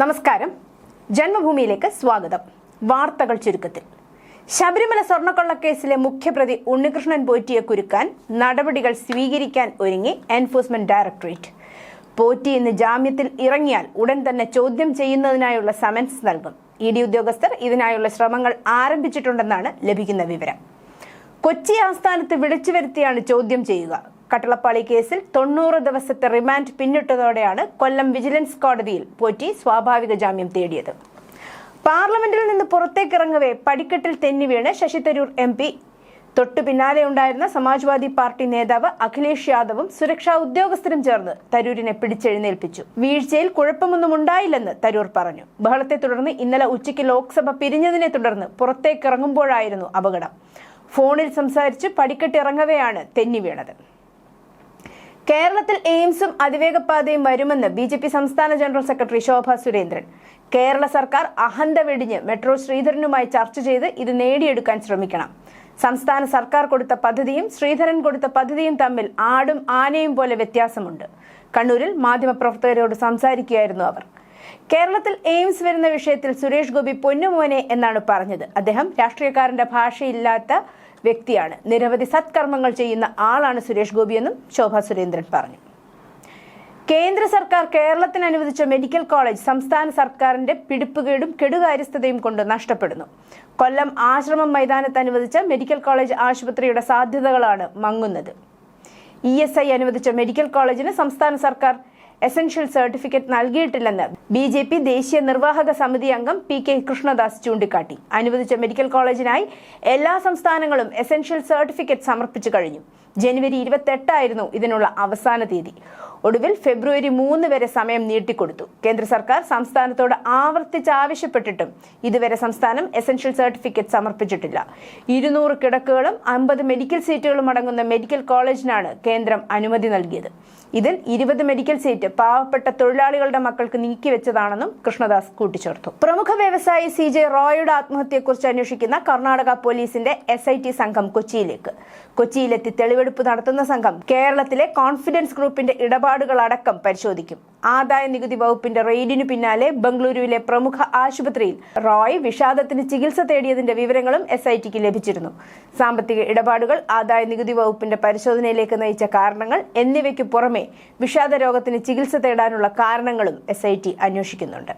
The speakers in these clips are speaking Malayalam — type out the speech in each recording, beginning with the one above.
നമസ്കാരം. ജന്മഭൂമിയിലേക്ക് സ്വാഗതം. വാർത്തകൾ ചുരുക്കത്തിൽ. ശബരിമല സ്വർണക്കൊള്ളക്കേസിലെ മുഖ്യപ്രതി ഉണ്ണികൃഷ്ണൻ പോറ്റിയെ കുരുക്കാൻ നടപടികൾ സ്വീകരിക്കാൻ ഒരുങ്ങി എൻഫോഴ്സ്മെന്റ് ഡയറക്ടറേറ്റ്. പോറ്റി ഇന്ന് ജാമ്യത്തിൽ ഇറങ്ങിയാൽ ഉടൻ തന്നെ ചോദ്യം ചെയ്യുന്നതിനായുള്ള സമൻസ് നൽകും. ഇ ഡി ഉദ്യോഗസ്ഥർ ഇതിനായുള്ള ശ്രമങ്ങൾ ആരംഭിച്ചിട്ടുണ്ടെന്നാണ് ലഭിക്കുന്ന വിവരം. കൊച്ചി ആസ്ഥാനത്ത് വിളിച്ചു വരുത്തിയാണ് ചോദ്യം ചെയ്യുക. കട്ടളപ്പാളി കേസിൽ തൊണ്ണൂറ് ദിവസത്തെ റിമാൻഡ് പിന്നിട്ടതോടെയാണ് കൊല്ലം വിജിലൻസ് കോടതിയിൽ പോറ്റി സ്വാഭാവിക ജാമ്യം തേടിയത്. പാർലമെന്റിൽ നിന്ന് പുറത്തേക്കിറങ്ങവേ പടിക്കെട്ടിൽ തെന്നി വീണ് ശശി തരൂർ എം പി. തൊട്ടു പിന്നാലെ ഉണ്ടായിരുന്ന സമാജ്വാദി പാർട്ടി നേതാവ് അഖിലേഷ് യാദവും സുരക്ഷാ ഉദ്യോഗസ്ഥരും ചേർന്ന് തരൂരിനെ പിടിച്ചെഴുന്നേൽപ്പിച്ചു. വീഴ്ചയിൽ കുഴപ്പമൊന്നും ഉണ്ടായില്ലെന്ന് തരൂർ പറഞ്ഞു. ബഹളത്തെ തുടർന്ന് ഇന്നലെ ഉച്ചയ്ക്ക് ലോക്സഭ പിരിഞ്ഞതിനെ തുടർന്ന് പുറത്തേക്കിറങ്ങുമ്പോഴായിരുന്നു അപകടം. ഫോണിൽ സംസാരിച്ച് പടിക്കെട്ടിറങ്ങവെയാണ് തെന്നി വീണത്. കേരളത്തിൽ എയിംസും അതിവേഗ അതിവേഗപാതയും വരുമെന്ന് ബി ജെ പി സംസ്ഥാന ജനറൽ സെക്രട്ടറി ശോഭ സുരേന്ദ്രൻ. കേരള സർക്കാർ അഹന്ത വെടിഞ്ഞ് മെട്രോ ശ്രീധരനുമായി ചർച്ച ചെയ്ത് ഇത് നേടിയെടുക്കാൻ ശ്രമിക്കണം. സംസ്ഥാന സർക്കാർ കൊടുത്ത പദ്ധതിയും ശ്രീധരൻ കൊടുത്ത പദ്ധതിയും തമ്മിൽ ആടും ആനയും പോലെ വ്യത്യാസമുണ്ട്. കണ്ണൂരിൽ മാധ്യമപ്രവർത്തകരോട് സംസാരിക്കുകയായിരുന്നു അവർ. കേരളത്തിൽ എയിംസ് വരുന്ന വിഷയത്തിൽ സുരേഷ് ഗോപി പൊന്നുമോനെ എന്നാണ് പറഞ്ഞത്. അദ്ദേഹം രാഷ്ട്രീയക്കാരന്റെ ഭാഷയില്ലാത്ത വ്യക്തിയാണ്. നിരവധി സത്കർമ്മങ്ങൾ ചെയ്യുന്ന ആളാണ് സുരേഷ് ഗോപിയെന്നും ശോഭ സുരേന്ദ്രൻ പറഞ്ഞു. കേന്ദ്ര സർക്കാർ കേരളത്തിന് അനുവദിച്ച മെഡിക്കൽ കോളേജ് സംസ്ഥാന സർക്കാരിന്റെ പിടിപ്പുകേടും കെടുകാര്യസ്ഥതയും കൊണ്ട് നഷ്ടപ്പെടുന്നു. കൊല്ലം ആശ്രമം മൈതാനത്ത് അനുവദിച്ച മെഡിക്കൽ കോളേജ് ആശുപത്രിയുടെ സാധ്യതകളാണ് മങ്ങുന്നത്. ഇ അനുവദിച്ച മെഡിക്കൽ കോളേജിന് സംസ്ഥാന സർക്കാർ എസൻഷ്യൽ സർട്ടിഫിക്കറ്റ് നൽകിയിട്ടില്ലെന്ന് ബി ജെ പി ദേശീയ നിർവാഹക സമിതി അംഗം പി കെ കൃഷ്ണദാസ് ചൂണ്ടിക്കാട്ടി. അനുവദിച്ച മെഡിക്കൽ കോളേജിനായി എല്ലാ സംസ്ഥാനങ്ങളും എസൻഷ്യൽ സർട്ടിഫിക്കറ്റ് സമർപ്പിച്ചു കഴിഞ്ഞു. ജനുവരി ഇരുപത്തെട്ടായിരുന്നു ഇതിനുള്ള അവസാന തീയതി. ഒടുവിൽ ഫെബ്രുവരി മൂന്ന് വരെ സമയം നീട്ടിക്കൊടുത്തു. കേന്ദ്ര സർക്കാർ സംസ്ഥാനത്തോട് ആവർത്തിച്ച് ആവശ്യപ്പെട്ടിട്ടും ഇതുവരെ സംസ്ഥാനം എസൻഷ്യൽ സർട്ടിഫിക്കറ്റ് സമർപ്പിച്ചിട്ടില്ല. ഇരുന്നൂറ് കിടക്കുകളും അമ്പത് മെഡിക്കൽ സീറ്റുകളും അടങ്ങുന്ന മെഡിക്കൽ കോളേജിനാണ് കേന്ദ്രം അനുമതി നൽകിയത്. ഇതിൽ ഇരുപത് മെഡിക്കൽ സീറ്റ് പാവപ്പെട്ട തൊഴിലാളികളുടെ മക്കൾക്ക് നീക്കിവെച്ചതാണെന്നും കൃഷ്ണദാസ് കൂട്ടിച്ചേർത്തു. പ്രമുഖ വ്യവസായി സി ജെ റോയുടെ ആത്മഹത്യയെക്കുറിച്ച് അന്വേഷിക്കുന്ന കർണാടക പോലീസിന്റെ എസ് ഐ ടി സംഘം കൊച്ചിയിലേക്ക്. കൊച്ചിയിലെത്തി തെളിവെടുപ്പ് നടത്തുന്ന സംഘം കേരളത്തിലെ കോൺഫിഡൻസ് ഗ്രൂപ്പിന്റെ ഇടപാടുകൾ അടക്കം പരിശോധിക്കും. ആദായ നികുതി വകുപ്പിന്റെ റെയ്ഡിനു പിന്നാലെ ബംഗളൂരുവിലെ പ്രമുഖ ആശുപത്രിയിൽ റോയ് വിഷാദത്തിന് ചികിത്സ തേടിയതിന്റെ വിവരങ്ങളും എസ് ഐ ടിക്ക് ലഭിച്ചിരുന്നു. സാമ്പത്തിക ഇടപാടുകൾ ആദായ നികുതി വകുപ്പിന്റെ പരിശോധനയിലേക്ക് നയിച്ച കാരണങ്ങൾ എന്നിവയ്ക്ക് പുറമെ വിഷാദ രോഗത്തിന് ചികിത്സ തേടാനുള്ള കാരണങ്ങളും എസ് ഐ ടി അന്വേഷിക്കുന്നുണ്ട്.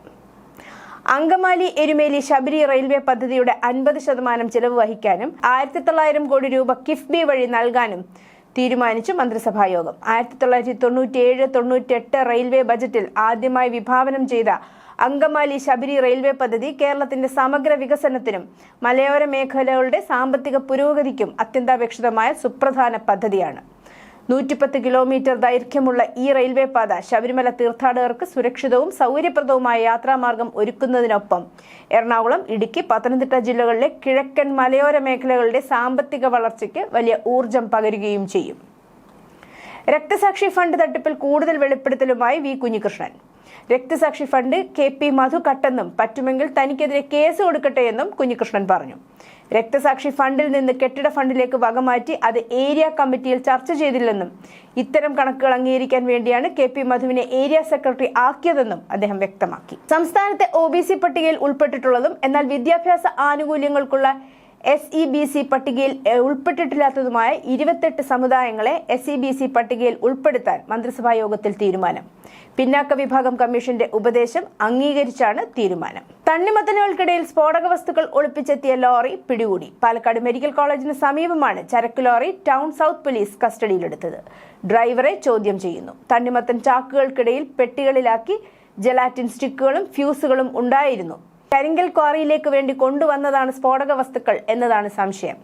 അങ്കമാലി എരുമേലി ശബരി റെയിൽവേ പദ്ധതിയുടെ അൻപത് ശതമാനം ചെലവ് വഹിക്കാനും ആയിരത്തി തൊള്ളായിരം കോടി രൂപ കിഫ്ബി വഴി നൽകാനും തീരുമാനിച്ചു മന്ത്രിസഭാ യോഗം ആയിരത്തി തൊള്ളായിരത്തി തൊണ്ണൂറ്റിയേഴ് തൊണ്ണൂറ്റെട്ട് റെയിൽവേ ബജറ്റിൽ ആദ്യമായി വിഭാവനം ചെയ്ത അങ്കമാലി ശബരി റെയിൽവേ പദ്ധതി കേരളത്തിന്റെ സമഗ്ര വികസനത്തിനും മലയോര മേഖലകളുടെ സാമ്പത്തിക പുരോഗതിക്കും അത്യന്താപേക്ഷിതമായ സുപ്രധാന പദ്ധതിയാണ്. നൂറ്റിപ്പത്ത് കിലോമീറ്റർ ദൈർഘ്യമുള്ള ഈ റെയിൽവേ പാത ശബരിമല തീർത്ഥാടകർക്ക് സുരക്ഷിതവും സൗകര്യപ്രദവുമായ യാത്രാമാർഗം ഒരുക്കുന്നതിനൊപ്പം എറണാകുളം ഇടുക്കി പത്തനംതിട്ട ജില്ലകളിലെ കിഴക്കൻ മലയോര മേഖലകളുടെ സാമ്പത്തിക വളർച്ചയ്ക്ക് വലിയ ഊർജം പകരുകയും ചെയ്യും. രക്തസാക്ഷി ഫണ്ട് തട്ടിപ്പിൽ കൂടുതൽ വെളിപ്പെടുത്തലുമായി വി കുഞ്ഞികൃഷ്ണൻ. രക്തസാക്ഷി ഫണ്ട് കെ പി മധു കട്ടെന്നും പറ്റുമെങ്കിൽ തനിക്കെതിരെ കേസ് കൊടുക്കട്ടെ എന്നും കുഞ്ഞികൃഷ്ണൻ പറഞ്ഞു. രക്തസാക്ഷി ഫണ്ടിൽ നിന്ന് കെട്ടിട ഫണ്ടിലേക്ക് വകമാറ്റി അത് ഏരിയ കമ്മിറ്റിയിൽ ചർച്ച ചെയ്തില്ലെന്നും ഇത്തരം കണക്കുകൾ അംഗീകരിക്കാൻ വേണ്ടിയാണ് കെ പി മധുവിനെ ഏരിയ സെക്രട്ടറി ആക്കിയതെന്നും അദ്ദേഹം വ്യക്തമാക്കി. സംസ്ഥാനത്തെ ഒ പട്ടികയിൽ ഉൾപ്പെട്ടിട്ടുള്ളതും എന്നാൽ വിദ്യാഭ്യാസ ആനുകൂല്യങ്ങൾക്കുള്ള എസ് ഇ ബി സി പട്ടികയിൽ ഉൾപ്പെട്ടിട്ടില്ലാത്തതുമായ ഇരുപത്തെട്ട് സമുദായങ്ങളെ എസ് ഇ ബി സി പട്ടികയിൽ ഉൾപ്പെടുത്താൻ മന്ത്രിസഭാ യോഗത്തിൽ തീരുമാനം. പിന്നാക്ക വിഭാഗം കമ്മീഷന്റെ ഉപദേശം അംഗീകരിച്ചാണ് തീരുമാനം. തണ്ണിമത്തനുകൾക്കിടയിൽ സ്ഫോടക വസ്തുക്കൾ ഒളിപ്പിച്ചെത്തിയ ലോറി പിടികൂടി. പാലക്കാട് മെഡിക്കൽ കോളേജിന് സമീപമാണ് ചരക്ക് ലോറി ടൗൺ സൗത്ത് പോലീസ് കസ്റ്റഡിയിലെടുത്തത്. ഡ്രൈവറെ ചോദ്യം ചെയ്യുന്നു. തണ്ണിമത്തൻ ചാക്കുകൾക്കിടയിൽ പെട്ടികളിലാക്കി ജലാറ്റിൻ സ്റ്റിക്കുകളും ഫ്യൂസുകളും ഉണ്ടായിരുന്നു. കരിങ്കൽ ക്വാറിയിലേക്ക് വേണ്ടി കൊണ്ടുവന്നതാണ് സ്ഫോടക വസ്തുക്കൾ എന്നതാണ് സംശയം.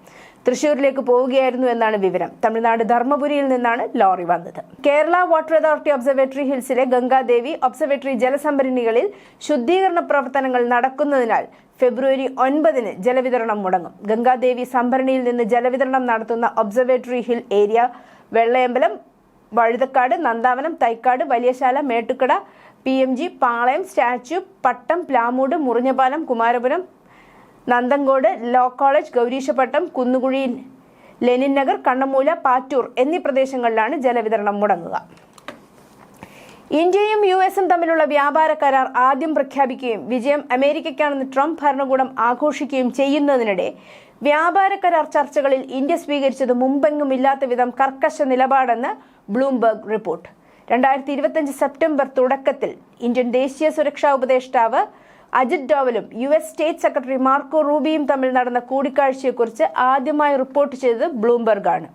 തൃശൂരിലേക്ക് പോവുകയായിരുന്നു എന്നാണ് വിവരം. തമിഴ്നാട് ധർമ്മപുരിയിൽ നിന്നാണ് ലോറി വന്നത്. കേരള വാട്ടർ അതോറിറ്റി ഒബ്സർവേറ്ററി ഹിൽസിലെ ഗംഗാദേവി ഒബ്സർവേറ്ററി ജലസംഭരണികളിൽ ശുദ്ധീകരണ പ്രവർത്തനങ്ങൾ നടക്കുന്നതിനാൽ ഫെബ്രുവരി ഒൻപതിന് ജലവിതരണം മുടങ്ങും. ഗംഗാദേവി സംഭരണിയിൽ നിന്ന് ജലവിതരണം നടത്തുന്ന observatory hill area Vellayambalam Vazhuthacaud Nandavanam Thycaud Valiyasala Mettukada P M G Palayam statue Pattom Plamoodu Murinjapalam Kumarapuram Nanthancode law college Gowreesapattom Kunnukuzhy Lenin Nagar Kannammoola Pattoor എന്നീ പ്രദേശങ്ങളിലാണ് ജലവിതരണം മുടങ്ങുക. ഇന്ത്യയും യു എസും തമ്മിലുള്ള വ്യാപാര കരാർ ആദ്യം പ്രഖ്യാപിക്കുകയും വിജയം അമേരിക്കയ്ക്കാണെന്ന് ട്രംപ് ഭരണകൂടം ആഘോഷിക്കുകയും ചെയ്യുന്നതിനിടെ വ്യാപാര കരാർ ചർച്ചകളിൽ ഇന്ത്യ സ്വീകരിച്ചത് മുമ്പെങ്ങും ഇല്ലാത്ത വിധം കർക്കശ നിലപാടെന്ന് ബ്ലൂംബർഗ് റിപ്പോർട്ട്. രണ്ടായിരത്തി ഇരുപത്തിയഞ്ച് സെപ്റ്റംബർ തുടക്കത്തിൽ ഇന്ത്യൻ ദേശീയ സുരക്ഷാ ഉപദേഷ്ടാവ് Ajit ഡോവലും U S state secretary Marco റൂബിയും തമ്മിൽ നടന്ന കൂടിക്കാഴ്ചയെക്കുറിച്ച് ആദ്യമായി റിപ്പോർട്ട് ചെയ്തത് ബ്ലൂംബർഗ് ആണ്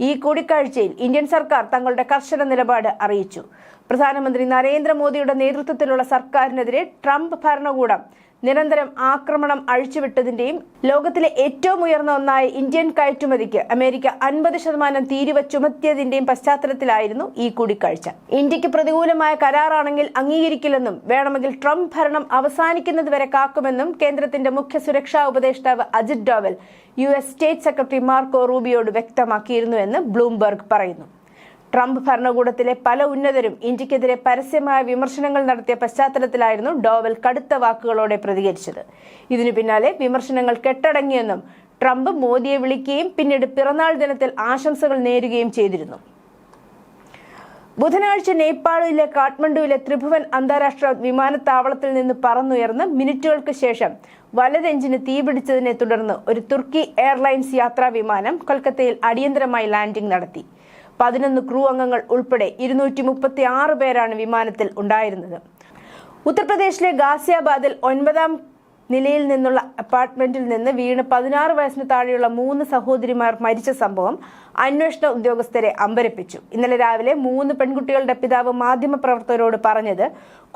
ഈ കൂടിക്കാഴ്ചയിൽ ഇന്ത്യൻ സർക്കാർ തങ്ങളുടെ കർശന നിലപാട് അറിയിച്ചു. പ്രധാനമന്ത്രി നരേന്ദ്രമോദിയുടെ നേതൃത്വത്തിലുള്ള സർക്കാരിനെതിരെ ട്രംപ് ഭരണകൂടം നിരന്തരം ആക്രമണം അഴിച്ചുവിട്ടതിന്റെയും ലോകത്തിലെ ഏറ്റവും ഉയർന്ന ഒന്നായ ഇന്ത്യൻ കയറ്റുമതിക്ക് അമേരിക്ക അൻപത് ശതമാനം തീരുവ ചുമത്തിയതിന്റെയും പശ്ചാത്തലത്തിലായിരുന്നു ഈ കൂടിക്കാഴ്ച. ഇന്ത്യയ്ക്ക് പ്രതികൂലമായ കരാറാണെങ്കിൽ അംഗീകരിക്കില്ലെന്നും വേണമെങ്കിൽ ട്രംപ് ഭരണം അവസാനിക്കുന്നതുവരെ കാക്കുമെന്നും കേന്ദ്രത്തിന്റെ മുഖ്യ സുരക്ഷാ ഉപദേഷ്ടാവ് Ajit Doval U S state secretary Marco റൂബിയോട് വ്യക്തമാക്കിയിരുന്നുവെന്ന് ബ്ലൂംബർഗ് പറയുന്നു. ട്രംപ് ഭരണകൂടത്തിലെ പല ഉന്നതരും ഇന്ത്യക്കെതിരെ പരസ്യമായ വിമർശനങ്ങൾ നടത്തിയ പശ്ചാത്തലത്തിലായിരുന്നു ഡോവൽ കടുത്ത വാക്കുകളോടെ പ്രതികരിച്ചത്. ഇതിനു പിന്നാലെ വിമർശനങ്ങൾ കെട്ടടങ്ങിയെന്നും ട്രംപ് മോദിയെ വിളിക്കുകയും പിന്നീട് പിറന്നാൾ ദിനത്തിൽ ആശംസകൾ നേരുകയും ചെയ്തിരുന്നു. ബുധനാഴ്ച നേപ്പാളിലെ കാഠ്മണ്ഡുവിലെ ത്രിഭുവൻ അന്താരാഷ്ട്ര വിമാനത്താവളത്തിൽ നിന്ന് പറന്നുയർന്ന് മിനിറ്റുകൾക്ക് ശേഷം വലതെഞ്ചിന് തീപിടിച്ചതിനെ തുടർന്ന് ഒരു തുർക്കി എയർലൈൻസ് യാത്രാ വിമാനം കൊൽക്കത്തയിൽ അടിയന്തരമായി ലാൻഡിംഗ് നടത്തി. പതിനൊന്ന് ക്രൂ അംഗങ്ങൾ ഉൾപ്പെടെ ഇരുന്നൂറ്റി മുപ്പത്തി ആറ് പേരാണ് വിമാനത്തിൽ ഉണ്ടായിരുന്നത്. ഉത്തർപ്രദേശിലെ ഗാസിയാബാദിൽ ഒൻപതാം നിലയിൽ നിന്നുള്ള അപ്പാർട്ട്മെന്റിൽ നിന്ന് വീണ് പതിനാറ് വയസ്സിന് താഴെയുള്ള മൂന്ന് സഹോദരിമാർ മരിച്ച സംഭവം അന്വേഷണ ഉദ്യോഗസ്ഥരെ അമ്പരപ്പിച്ചു. ഇന്നലെ രാവിലെ മൂന്ന് പെൺകുട്ടികളുടെ പിതാവ് മാധ്യമപ്രവർത്തകരോട് പറഞ്ഞത്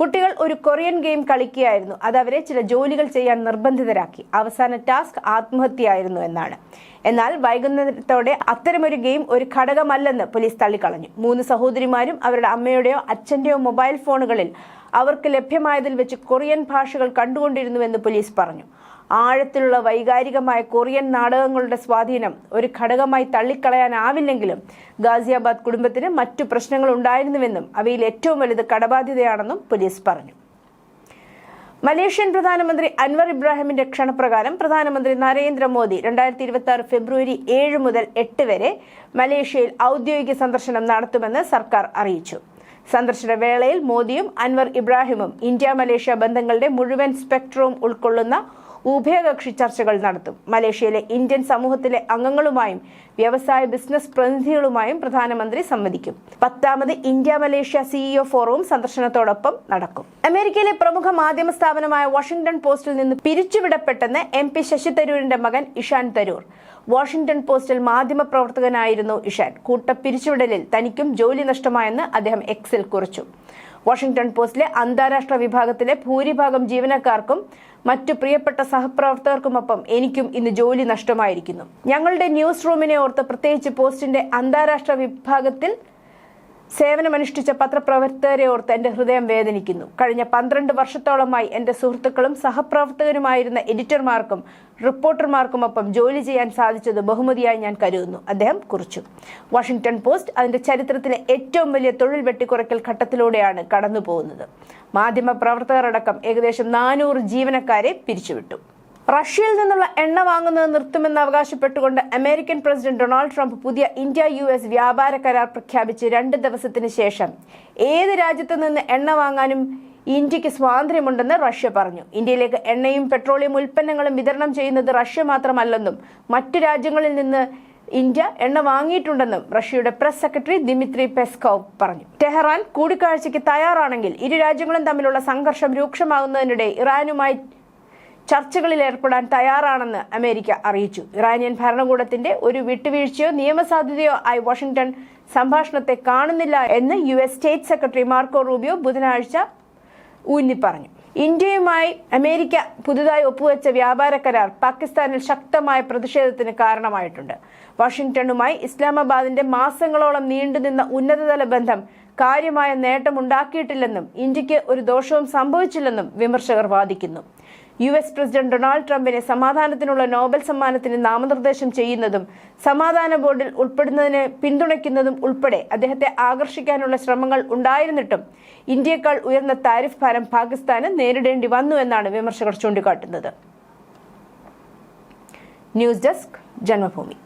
കുട്ടികൾ ഒരു കൊറിയൻ ഗെയിം കളിക്കുകയായിരുന്നു. അത് അവരെ ചില ജോലികൾ ചെയ്യാൻ നിർബന്ധിതരാക്കി. അവസാന ടാസ്ക് ആത്മഹത്യയായിരുന്നു എന്നാണ്. എന്നാൽ വൈകുന്നേരത്തോടെ അത്തരമൊരു ഗെയിം ഒരു ഘടകമല്ലെന്ന് പോലീസ് തള്ളിക്കളഞ്ഞു. മൂന്ന് സഹോദരിമാരും അവരുടെ അമ്മയുടെയോ അച്ഛന്റെയോ മൊബൈൽ ഫോണുകളിൽ അവർക്ക് ലഭ്യമായതിൽ വെച്ച് കൊറിയൻ ഭാഷകൾ കണ്ടുകൊണ്ടിരുന്നുവെന്ന് പോലീസ് പറഞ്ഞു. ആഴത്തിലുള്ള വൈകാരികമായ കൊറിയൻ നാടകങ്ങളുടെ സ്വാധീനം ഒരു ഘടകമായി തള്ളിക്കളയാനാവില്ലെങ്കിലും ഗാസിയാബാദ് കുടുംബത്തിന് മറ്റു പ്രശ്നങ്ങൾ ഉണ്ടായിരുന്നുവെന്നും അവയിൽ ഏറ്റവും വലുത് കടബാധ്യതയാണെന്നും പോലീസ് പറഞ്ഞു. മലേഷ്യൻ പ്രധാനമന്ത്രി അൻവർ ഇബ്രാഹിമിന്റെ ക്ഷണപ്രകാരം പ്രധാനമന്ത്രി നരേന്ദ്രമോദി രണ്ടായിരത്തി ഇരുപത്തി ആറ് ഫെബ്രുവരി ഏഴ് മുതൽ എട്ട് വരെ മലേഷ്യയിൽ ഔദ്യോഗിക സന്ദർശനം നടത്തുമെന്ന് സർക്കാർ അറിയിച്ചു. സന്ദർശന വേളയിൽ മോദിയും അൻവർ ഇബ്രാഹിമും ഇന്ത്യ മലേഷ്യ ബന്ധങ്ങളുടെ മുഴുവൻ സ്പെക്ട്രവും ഉൾക്കൊള്ളുന്ന ഉഭയകക്ഷി ചർച്ചകൾ നടത്തും. മലേഷ്യയിലെ ഇന്ത്യൻ സമൂഹത്തിലെ അംഗങ്ങളുമായും വ്യവസായ ബിസിനസ് പ്രതിനിധികളുമായും പ്രധാനമന്ത്രി സംവദിക്കും. പത്താമത് ഇന്ത്യ മലേഷ്യ സിഇഒ ഫോറവും സന്ദർശനത്തോടൊപ്പം നടക്കും. അമേരിക്കയിലെ പ്രമുഖ മാധ്യമ സ്ഥാപനമായ വാഷിംഗ്ടൺ പോസ്റ്റിൽ നിന്ന് പിരിച്ചുവിടപ്പെട്ടെന്ന് എം പി ശശി തരൂരിന്റെ മകൻ ഇഷാൻ തരൂർ. വാഷിംഗ്ടൺ പോസ്റ്റിൽ മാധ്യമ പ്രവർത്തകനായിരുന്നു ഇഷാൻ. കൂട്ട പിരിച്ചുവിടലിൽ തനിക്കും ജോലി നഷ്ടമായെന്ന് അദ്ദേഹം എക്സിൽ കുറിച്ചു. വാഷിംഗ്ടൺ പോസ്റ്റിലെ അന്താരാഷ്ട്ര വിഭാഗത്തിലെ ഭൂരിഭാഗം ജീവനക്കാർക്കും മറ്റു പ്രിയപ്പെട്ട സഹപ്രവർത്തകർക്കുമൊപ്പം എനിക്കും ഇന്ന് ജോലി നഷ്ടമായിരിക്കുന്നു. ഞങ്ങളുടെ ന്യൂസ് റൂമിനെ ഓർത്ത് പ്രത്യേകിച്ച് പോസ്റ്റിന്റെ അന്താരാഷ്ട്ര വിഭാഗത്തിൽ സേവനമനുഷ്ഠിച്ച പത്രപ്രവർത്തകരെ ഓർത്ത് എന്റെ ഹൃദയം വേദനിക്കുന്നു. കഴിഞ്ഞ പന്ത്രണ്ട് വർഷത്തോളമായി എന്റെ സുഹൃത്തുക്കളും സഹപ്രവർത്തകരുമായിരുന്ന എഡിറ്റർമാർക്കും റിപ്പോർട്ടർമാർക്കുമൊപ്പം ജോലി ചെയ്യാൻ സാധിച്ചത് ബഹുമതിയായി ഞാൻ കരുതുന്നു. അദ്ദേഹം കുറിച്ചു. വാഷിംഗ്ടൺ പോസ്റ്റ് അതിന്റെ ചരിത്രത്തിലെ ഏറ്റവും വലിയ തൊഴിൽ വെട്ടിക്കുറയ്ക്കൽ ഘട്ടത്തിലൂടെയാണ് കടന്നുപോകുന്നത്. മാധ്യമ പ്രവർത്തകരടക്കം ഏകദേശം നാനൂറ് ജീവനക്കാരെ പിരിച്ചുവിട്ടു. റഷ്യയിൽ നിന്നുള്ള എണ്ണ വാങ്ങുന്നത് നിർത്തുമെന്ന് അവകാശപ്പെട്ടുകൊണ്ട് അമേരിക്കൻ പ്രസിഡന്റ് ഡൊണാൾഡ് ട്രംപ് പുതിയ ഇന്ത്യ യു എസ് വ്യാപാര കരാർ പ്രഖ്യാപിച്ച് രണ്ട് ദിവസത്തിന് ശേഷം ഏത് രാജ്യത്തു നിന്ന് എണ്ണ വാങ്ങാനും ഇന്ത്യയ്ക്ക് സ്വാതന്ത്ര്യമുണ്ടെന്ന് റഷ്യ പറഞ്ഞു. ഇന്ത്യയിലേക്ക് എണ്ണയും പെട്രോളിയം ഉൽപ്പന്നങ്ങളും വിതരണം ചെയ്യുന്നത് റഷ്യ മാത്രമല്ലെന്നും മറ്റു രാജ്യങ്ങളിൽ നിന്ന് ഇന്ത്യ എണ്ണ വാങ്ങിയിട്ടുണ്ടെന്നും റഷ്യയുടെ പ്രസ് സെക്രട്ടറി ദിമിത്രി പെസ്കോവ് പറഞ്ഞു. ടെഹ്റാൻ കൂടിക്കാഴ്ചയ്ക്ക് തയ്യാറാണെങ്കിൽ ഇരു രാജ്യങ്ങളും തമ്മിലുള്ള സംഘർഷം രൂക്ഷമാകുന്നതിനിടെ ഇറാനുമായി ചർച്ചകളിൽ ഏർപ്പെടാൻ തയ്യാറാണെന്ന് അമേരിക്ക അറിയിച്ചു. ഇറാനിയൻ ഭരണകൂടത്തിന്റെ ഒരു വിട്ടുവീഴ്ചയോ നിയമസാധ്യതയോ ആയി വാഷിംഗ്ടൺ സംഭാഷണത്തെ കാണുന്നില്ല എന്ന് U S state secretary Marco Rubio ബുധനാഴ്ച ഊന്നി പറഞ്ഞു ഇന്ത്യയുമായി അമേരിക്ക പുതുതായി ഒപ്പുവെച്ച വ്യാപാര കരാർ പാകിസ്ഥാനിൽ ശക്തമായ പ്രതിഷേധത്തിന് കാരണമായിട്ടുണ്ട്. വാഷിംഗ്ടണുമായി ഇസ്ലാമാബാദിന്റെ മാസങ്ങളോളം നീണ്ടുനിന്ന ഉന്നതതല ബന്ധം കാര്യമായ നേട്ടമുണ്ടാക്കിയിട്ടില്ലെന്നും ഇന്ത്യയ്ക്ക് ഒരു ദോഷവും സംഭവിച്ചില്ലെന്നും വിമർശകർ വാദിക്കുന്നു. യു എസ് പ്രസിഡന്റ് ഡൊണാൾഡ് ട്രംപിനെ സമാധാനത്തിനുള്ള നോബൽ സമ്മാനത്തിന് നാമനിർദ്ദേശം ചെയ്യുന്നതും സമാധാന ബോർഡിൽ ഉൾപ്പെടുന്നതിന് പിന്തുണയ്ക്കുന്നതും ഉൾപ്പെടെ അദ്ദേഹത്തെ ആകർഷിക്കാനുള്ള ശ്രമങ്ങൾ ഉണ്ടായിരുന്നിട്ടും ഇന്ത്യയേക്കാൾ ഉയർന്ന താരിഫ് ഭാരം പാകിസ്ഥാന് നേരിടേണ്ടി വന്നു എന്നാണ് വിമർശകർ ചൂണ്ടിക്കാട്ടുന്നത്. News desk Janmabhumi.